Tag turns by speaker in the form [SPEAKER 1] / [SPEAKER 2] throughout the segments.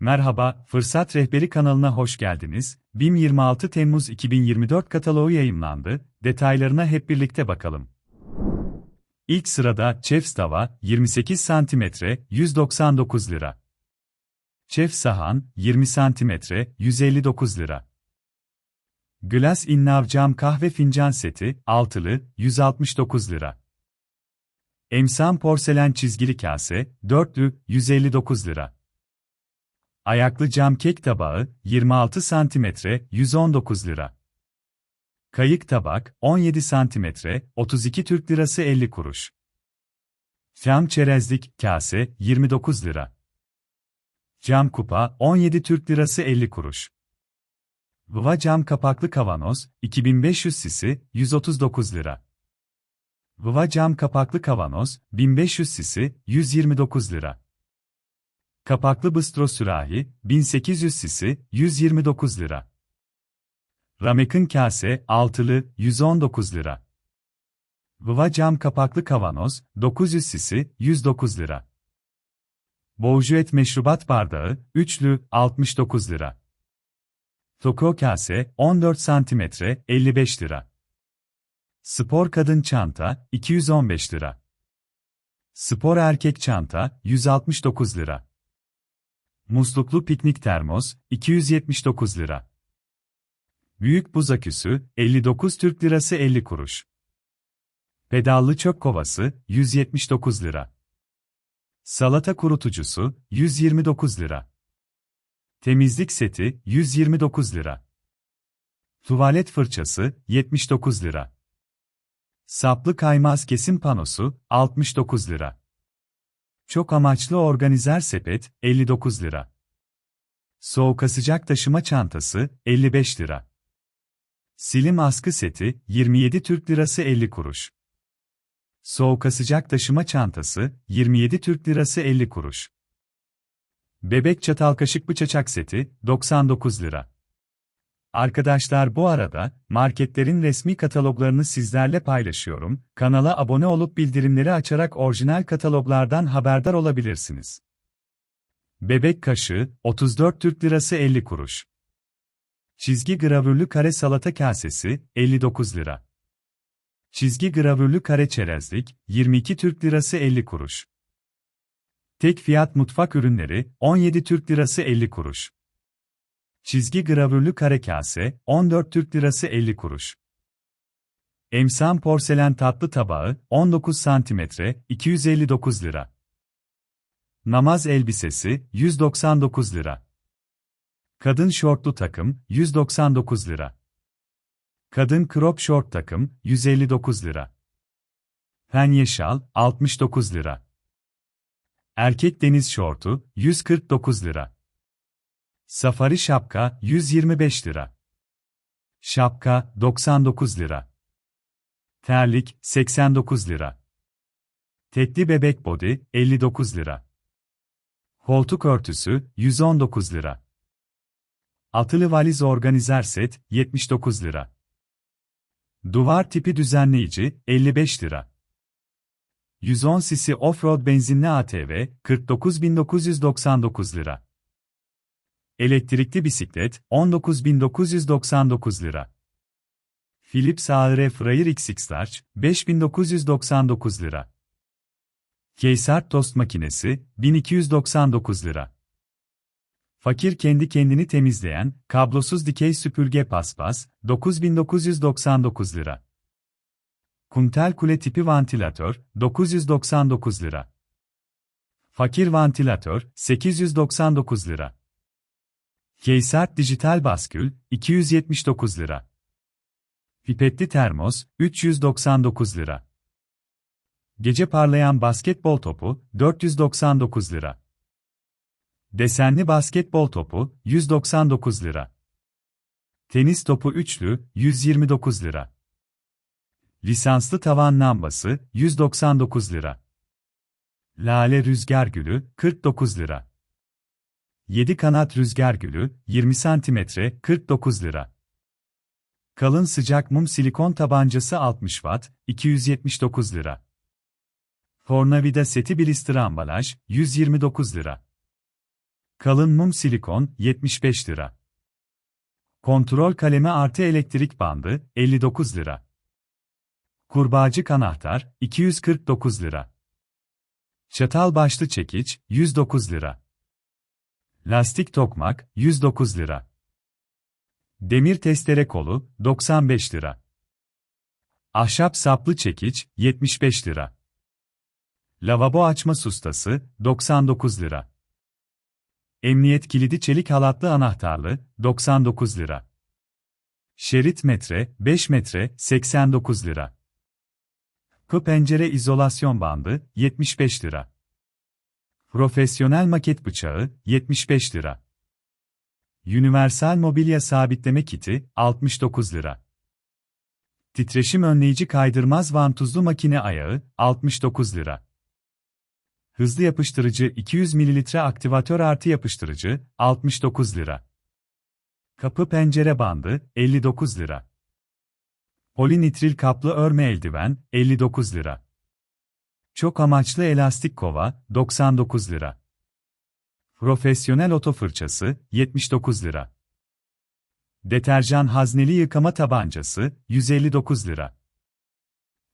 [SPEAKER 1] Merhaba, Fırsat Rehberi kanalına hoş geldiniz. BİM 26 Temmuz 2024 kataloğu yayımlandı. Detaylarına hep birlikte bakalım. İlk sırada Chefs tava 28 cm 199 lira. Chef sahan 20 cm 159 lira. Glass Innav cam kahve fincan seti altılı 169 lira. Emsan porselen çizgili kase dörtlü 159 lira. Ayaklı cam kek tabağı 26 cm 119 lira. Kayık tabak 17 cm 32 Türk lirası 50 kuruş. Cam çerezlik kase 29 lira. Cam kupa 17 Türk lirası 50 kuruş. Vıva cam kapaklı kavanoz 2500 sisi 139 lira. Vıva cam kapaklı kavanoz 1500 sisi 129 lira. Kapaklı bistro sürahi 1800 sisi 129 lira. Ramekin kase altılı 119 lira. Vıva cam kapaklı kavanoz 900 sisi 109 lira. Boğucu meşrubat bardağı üçlü 69 lira. Toko kase 14 cm 55 lira. Spor kadın çanta 215 lira. Spor erkek çanta 169 lira. Musluklu piknik termos 279 lira. Büyük buz aküsü 59 Türk lirası 50 kuruş. Pedallı çöp kovası 179 lira. Salata kurutucusu 129 lira. Temizlik seti 129 lira. Tuvalet fırçası 79 lira. Saplı kaymaz kesim panosu 69 lira. Çok amaçlı organizer sepet 59 lira. Soğuk sıcak taşıma çantası 55 lira. Silim askı seti 27 Türk lirası 50 kuruş. Soğuk sıcak taşıma çantası 27 Türk lirası 50 kuruş. Bebek çatal kaşık bıçak seti 99 lira. Arkadaşlar bu arada marketlerin resmi kataloglarını sizlerle paylaşıyorum. Kanala abone olup bildirimleri açarak orijinal kataloglardan haberdar olabilirsiniz. Bebek kaşığı 34 Türk lirası 50 kuruş. Çizgi gravürlü kare salata kasesi 59 lira. Çizgi gravürlü kare çerezlik 22 Türk lirası 50 kuruş. Tek fiyat mutfak ürünleri 17 Türk lirası 50 kuruş. Çizgi gravürlü kare kase 14 Türk lirası 50 kuruş. Emsan porselen tatlı tabağı 19 cm 259 lira. Namaz elbisesi 199 lira. Kadın şortlu takım 199 lira. Kadın crop short takım 159 lira. Penye şal 69 lira. Erkek deniz şortu 149 lira. Safari şapka 125 lira. Şapka 99 lira. Terlik 89 lira. Tetli bebek body 59 lira. Koltuk örtüsü 119 lira. Atılı valiz organizer set 79 lira. Duvar tipi düzenleyici 55 lira. 110 cc off-road benzinli ATV 49.999 lira. Elektrikli bisiklet 19.999 lira. Philips AR Fryer XX Large 5999 lira. Keyser tost makinesi 1299 lira. Fakir kendi kendini temizleyen, kablosuz dikey süpürge paspas, 9999 lira. Kuntel kule tipi vantilatör, 999 lira. Fakir vantilatör, 899 lira. Keysert dijital baskül, 279 lira. Pipetli termos, 399 lira. Gece parlayan basketbol topu, 499 lira. Desenli basketbol topu, 199 lira. Tenis topu üçlü, 129 lira. Lisanslı tavan lambası, 199 lira. Lale rüzgar gülü, 49 lira. 7 kanat rüzgar gülü, 20 cm, 49 lira. Kalın sıcak mum silikon tabancası 60 watt, 279 lira. Tornavida seti blister ambalaj, 129 lira. Kalın mum silikon 75 lira. Kontrol kalemi artı elektrik bandı 59 lira. Kurbağacık anahtar 249 lira. Çatal başlı çekiç 109 lira. Lastik tokmak 109 lira. Demir testere kolu 95 lira. Ahşap saplı çekiç 75 lira. Lavabo açma sustası 99 lira. Emniyet kilidi çelik halatlı anahtarlı 99 lira. Şerit metre 5 metre 89 lira. Kapı pencere izolasyon bandı 75 lira. Profesyonel maket bıçağı 75 lira. Universal mobilya sabitleme kiti 69 lira. Titreşim önleyici kaydırmaz vantuzlu makine ayağı 69 lira. Hızlı yapıştırıcı 200 ml aktivatör artı yapıştırıcı 69 lira. Kapı pencere bandı 59 lira. Polinitril kaplı örme eldiven 59 lira. Çok amaçlı elastik kova 99 lira. Profesyonel oto fırçası 79 lira. Deterjan hazneli yıkama tabancası 159 lira.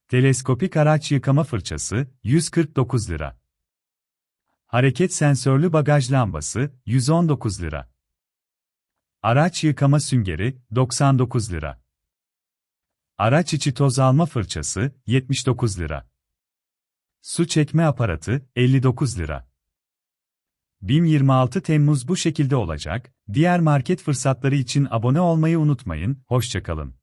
[SPEAKER 1] Teleskopik araç yıkama fırçası 149 lira. Hareket sensörlü bagaj lambası 119 lira. Araç yıkama süngeri 99 lira. Araç içi toz alma fırçası 79 lira. Su çekme aparatı 59 lira. BİM 26 Temmuz bu şekilde olacak. Diğer market fırsatları için abone olmayı unutmayın. Hoşçakalın.